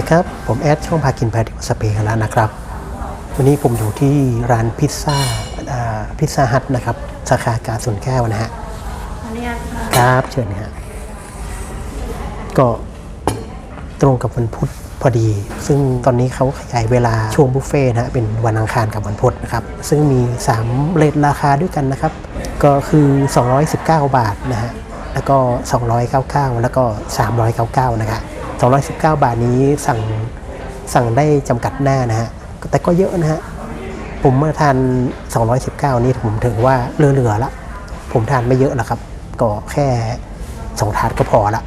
ดีครับ ผมแอดช่องพากินพาดิวสเปกันแล้วนะครับ วันนี้ผมอยู่ที่ร้านพิซซ่าอ่าพิซซ่าฮัทนะครับ สาขากาสุนแก้วนะฮะขออนุญาตค่ะครับเชิญฮะก็ตรงกับวันพุธพอดี ซึ่งตอนนี้เขาขยายเวลาช่วงบุฟเฟ่ต์นะฮะเป็นวันอังคารกับวันพุธนะครับ ซึ่งมี 3 เลทราคาด้วยกันนะครับ ก็คือ 219 บาทนะฮะแล้วก็ 299 แล้วก็ 399 นะครับ 219 บาทนี้สั่งสั่งได้จำกัดหน้านะฮะ แต่ก็เยอะนะฮะ ผมเมื่อทาน 219 นี่ผมถือว่าเหลือๆละ ผมทานไม่เยอะหรอกครับ ก็แค่สองถาดก็พอละ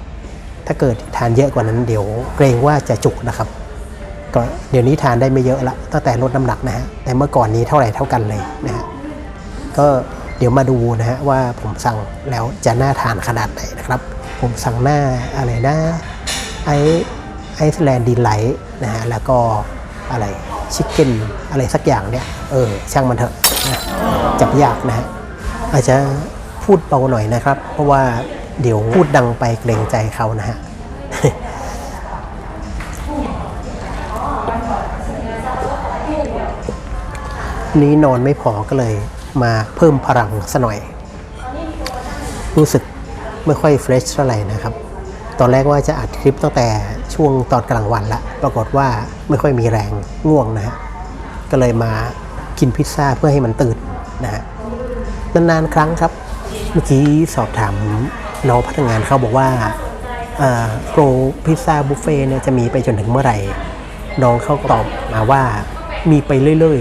ถ้าเกิดทานเยอะกว่านั้นเดี๋ยวเกรงว่าจะจุกนะครับ ก็เดี๋ยวนี้ทานได้ไม่เยอะละ ตั้งแต่ลดน้ำหนักนะฮะ แต่เมื่อก่อนนี้เท่าไหร่เท่ากันเลยนะฮะ ก็เดี๋ยวมาดูนะฮะว่าผมสั่งแล้วจะน่าทานขนาดไหนนะครับ ผมสั่งหน้าอะไรนะ ไอไอซ์แลนด์ดีไลท์นะฮะแล้วก็อะไรชิคเก้นอะไรสักอย่างเนี่ยเออช่างมันเถอะนะจับยากนะฮะอาจจะพูดเบาหน่อยนะครับ เพราะว่าเดี๋ยวพูดดังไปเกรงใจเขานะฮะนี้นอนไม่พอก็เลยมาเพิ่มพลังซะหน่อย รู้สึกไม่ค่อยเฟรชเท่าไหร่นะครับ ตอนแรกว่าจะอัดคลิปตั้งแต่ช่วงตอนกลางวันละ ปรากฏว่าไม่ค่อยมีแรงง่วงนะฮะ ก็เลยมากินพิซซ่าเพื่อให้มันตื่นนะฮะ นานๆครั้งครับ เมื่อกี้สอบถามน้องพนักงานเขาบอกว่าโปรพิซซ่าบุฟเฟ่เนี่ยจะมีไปจนถึงเมื่อไหร่ น้องเขาก็ตอบมาว่ามีไปเรื่อย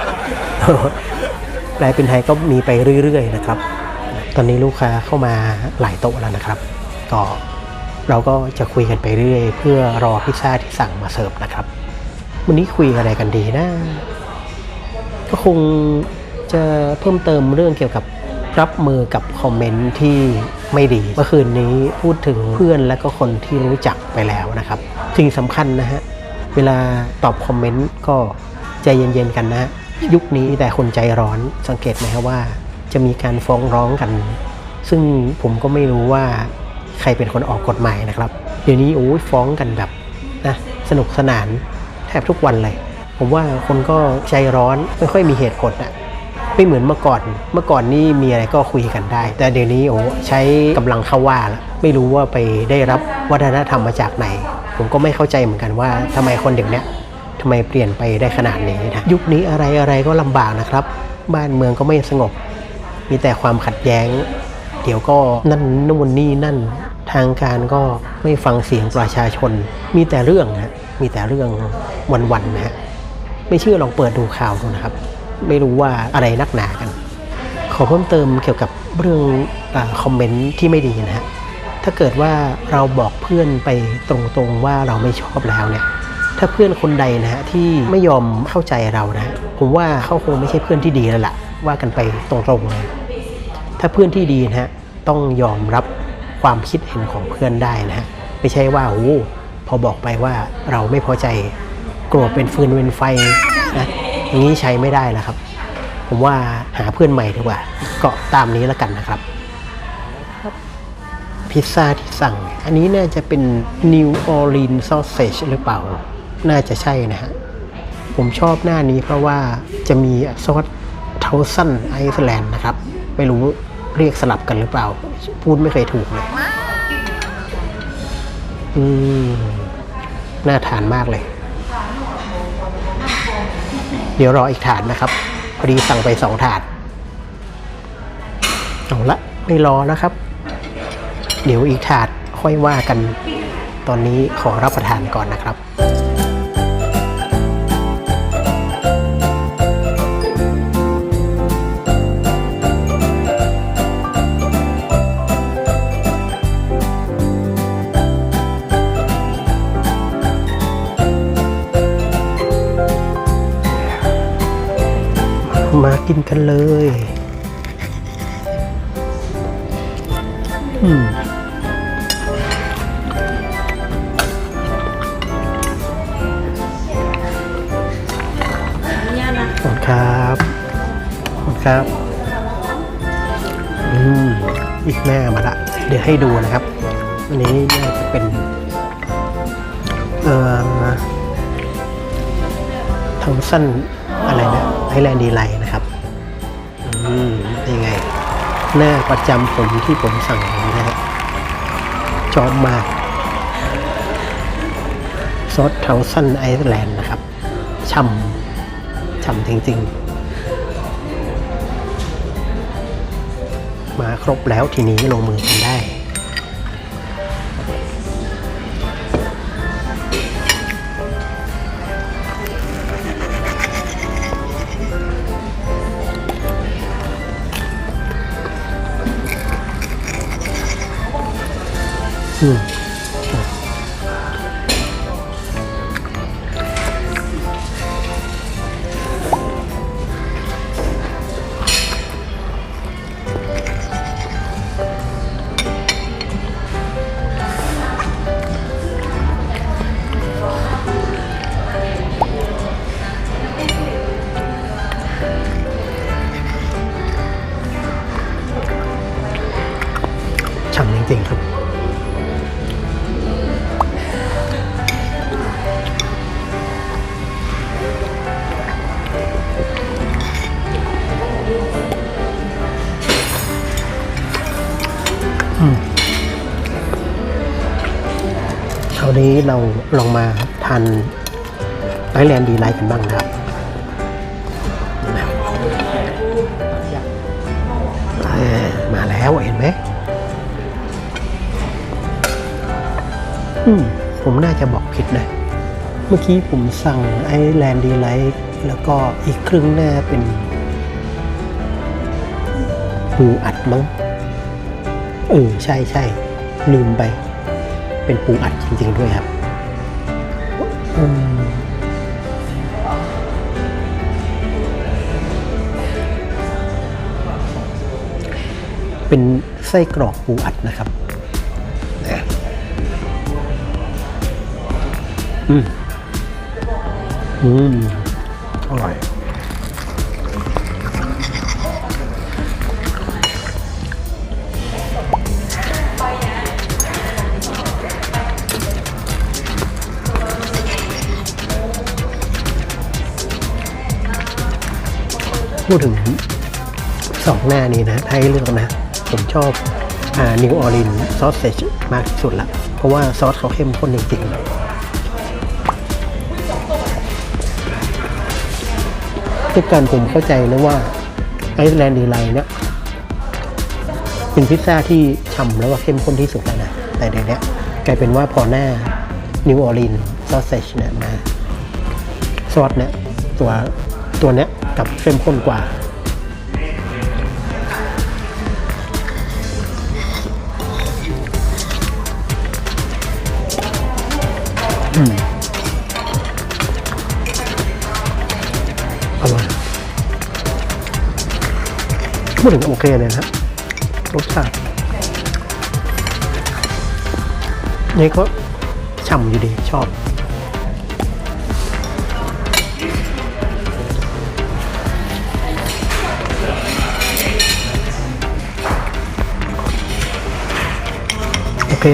ๆแปลเป็นไทยก็มีไปเรื่อยๆนะครับ ตอนนี้ลูกค้าเข้ามาหลายโต๊ะแล้วนะครับ ก็ เราก็จะคุยกันไปเรื่อยเพื่อรอพิซซ่าที่สั่งมาเสิร์ฟนะครับ วันนี้คุยอะไรกันดีนะ ก็คงจะเพิ่มเติมเรื่องเกี่ยวกับรับมือกับคอมเมนต์ที่ไม่ดี เมื่อคืนนี้พูดถึงเพื่อนและก็คนที่รู้จักไปแล้วนะครับ สิ่งสำคัญนะฮะ เวลาตอบคอมเมนต์ก็ใจเย็นๆกันนะ ยุคนี้แต่คนใจร้อนสังเกตไหมครับว่า จะมีการฟ้องร้องกัน ซึ่งผมก็ไม่รู้ว่า ใครเป็นคนออกกฎหมายนะครับ เดี๋ยวนี้โอ้ยฟ้องกันแบบนะสนุกสนานแทบทุกวันเลย ผมว่าคนก็ใจร้อนไม่ค่อยมีเหตุผลอะไม่เหมือนเมื่อก่อน เมื่อก่อนนี่มีอะไรก็คุยกันได้ แต่เดี๋ยวนี้โอ้ใช้กำลังเข้าว่าแล้วไม่รู้ว่าไปได้รับวัฒนธรรมมาจากไหน ผมก็ไม่เข้าใจเหมือนกันว่าทำไมคนเด็กเนี้ยทำไมเปลี่ยนไปได้ขนาดนี้นะยุคนี้อะไรอะไรก็ลำบากนะครับ บ้านเมืองก็ไม่สงบ มีแต่ความขัดแย้ง เดี๋ยวก็นั่นนู่นนี่นั่นทางการก็ไม่ฟังเสียงประชาชน มีแต่เรื่องนะมีแต่เรื่องวันๆนะฮะไม่เชื่อลองเปิดดูข่าวดูนะครับ ไม่รู้ว่าอะไรนักหนากัน ขอเพิ่มเติมเกี่ยวกับเรื่องอคอมเมนต์ที่ไม่ดีนะฮะถ้าเกิดว่าเราบอกเพื่อนไปตรงๆว่าเราไม่ชอบแล้วเนี่ยถ้าเพื่อนคนใดนะฮะที่ไม่ยอมเข้าใจเรานะผมว่าเขาคงไม่ใช่เพื่อนที่ดีแล้วล่ะว่ากันไปตรงๆเลย ถ้าเพื่อนที่ดีนะฮะต้องยอมรับความคิดเห็นของเพื่อนได้นะฮะไม่ใช่ว่าโอ้โหพอบอกไปว่าเราไม่พอใจโกรธเป็นฟืนเป็นไฟนะอย่างนี้ใช้ไม่ได้แล้วครับ ผมว่าหาเพื่อนใหม่ดีกว่าก็ตามนี้แล้วกันนะครับพิซซ่าที่สั่ง อันนี้น่าจะเป็น New Orleans Sausage หรือเปล่า น่าจะใช่นะฮะ ผมชอบหน้านี้เพราะว่าจะมีซอสเทาซันไอซ์แลนด์นะครับ ไม่รู้ เรียกสลับกันหรือเปล่า พูดไม่เคยถูกเลยอืมน่าทานมากเลย เดี๋ยวรออีกถาดนะครับ พอดีสั่งไปสองถาดเอาละไม่รอนะครับ เดี๋ยวอีกถาดค่อยว่ากัน ตอนนี้ขอรับประทานก่อนนะครับ กินกันเลย อืมขออนุญาตนะขอบคุณครับขอบคุณครับ อืม อีกหน้ามาละ เดี๋ยวให้ดูนะครับ อันนี้น่าจะเป็น เอ่อทำสั้นอะไรนะ ไอแลนด์ดีไลนะครับอืมยังไง หน้าประจำผมที่ผมสั่งนะฮะชอบมากซอสเทาสันไอซ์แลนด์นะครับช่ำช่ำจริง ๆ มาครบแล้วทีนี้ลงมือกันได้ อื เราลองมาทานไอแลนด์ดีไลท์กันบ้างนะครับมาแล้วเห็นไหมอืมผมน่าจะบอกผิดนะ เมื่อกี้ผมสั่งไอแลนด์ดีไลท์แล้วก็อีกครึ่งหน้าเป็นปูอัดมั้ง เออ ใช่ใช่ลืมไป เป็นปูอัดจริง ๆ ด้วยครับ เป็นไส้กรอกปูอัดนะครับนะอืมอืมอร่อยพูดถึงสองหน้านี้นะให้เลือกนะ ผมชอบนิวออรินซอสเซจมากที่สุดละ เพราะว่าซอสเขาเข้มข้นจริงๆทุกการผมเข้าใจนะว่าไอซ์แลนด์ดีไลน์เนี่ยเป็นพิซซ่าที่ฉ่ำแล้วก็เข้มข้นที่สุดแล้วนะ แต่ในเนี้ยกลายเป็นว่าพอหน้านิวออรินซอสเซจเนี่ยมาซอสเนี่ยตัวตัวเนี้ยกับเข้มข้นกว่า อืมอร่อยพูดถึงโอเคเลยนะครับรสชาตินี่ก็ฉ่ำอยู่ดีชอบโอเค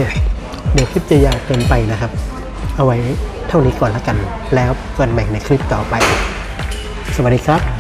เดี๋ยวคลิปจะยาวเกินไปนะครับ เอาไว้เท่านี้ก่อนแล้วกัน แล้วเจอกันใหม่ในคลิปต่อไป สวัสดีครับ